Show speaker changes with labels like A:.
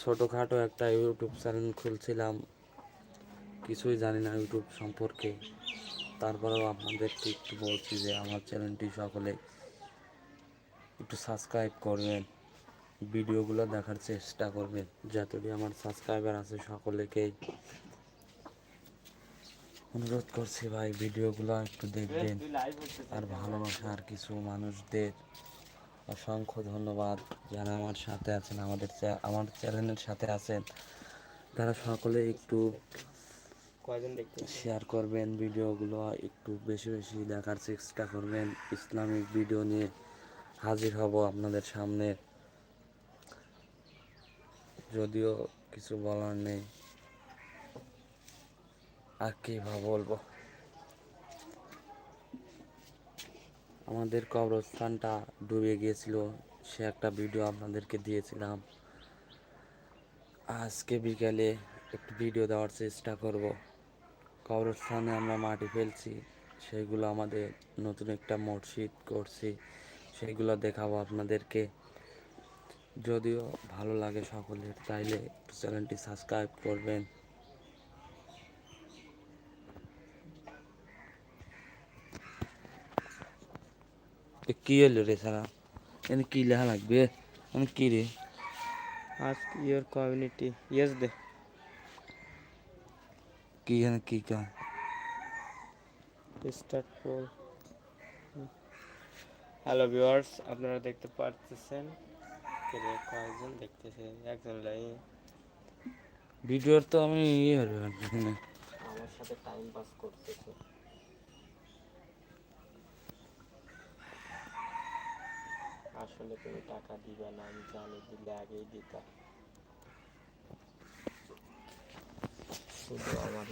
A: ছোটোখাটো একটা YouTube channel খুলছিলাম। কিছুই জানি না ইউটিউব সম্পর্কে। তারপরেও আপনাদেরকে একটু বলছি যে, আমার চ্যানেলটি সকলে একটু সাবস্ক্রাইব করবেন। ভিডিওগুলো দেখার চেষ্টা করবেন। যতটি আমার সাবস্ক্রাইবার আছে সকলেকেই অনুরোধ করছি ভাই, ভিডিওগুলো একটু দেখবেন। আর ভালোবাসা আর কিছু মানুষদের অসংখ্য ধন্যবাদ যারা আমার সাথে আছেন আমাদের আমার চ্যানেলের সাথে আছেন। তারা সকলে একটু
B: কয়জন দেখতে
A: শেয়ার করবেন ভিডিওগুলো একটু বেশি বেশি দেখার চেষ্টা করবেন। ইসলামিক ভিডিও নিয়ে হাজির হব আপনাদের সামনে। যদিও কিছু বলার নেই। আর কি বলব? আমাদের কবরস্থানটা ডুবে গিয়েছিল, সে একটা ভিডিও আপনাদেরকে দিয়েছিলাম। আজকে বিকেলে একটু ভিডিও দেওয়ার চেষ্টা করব। কবরস্থানে আমরা মাটি ফেলছি, সেগুলো আমাদের নতুন একটা মসজিদ করছি, সেগুলো দেখাবো আপনাদেরকে। যদিও ভালো লাগে সকলের, তাইলে চ্যানেলটি সাবস্ক্রাইব করবেন। কি এলো রে সারা? এখানে কি লেখা লাগবে? মানে কি রে?
B: আস্ক ইয়োর কমিউনিটি ইয়েস দে।
A: কি এখানে কি কাম
B: স্টার্ট পোল হ্যালো ভিউয়ার্স আপনারা দেখতে পাচ্ছেন কে রে, দেখতেছে একজন লাই
A: ভিডিওর তো আমি ইয়ে হবে
B: আমার সাথে টাইম পাস করতেছে। আসলে তুমি টাকা দিবে না আমি জানি দিলে আগেই দিতাম। শুধু আমার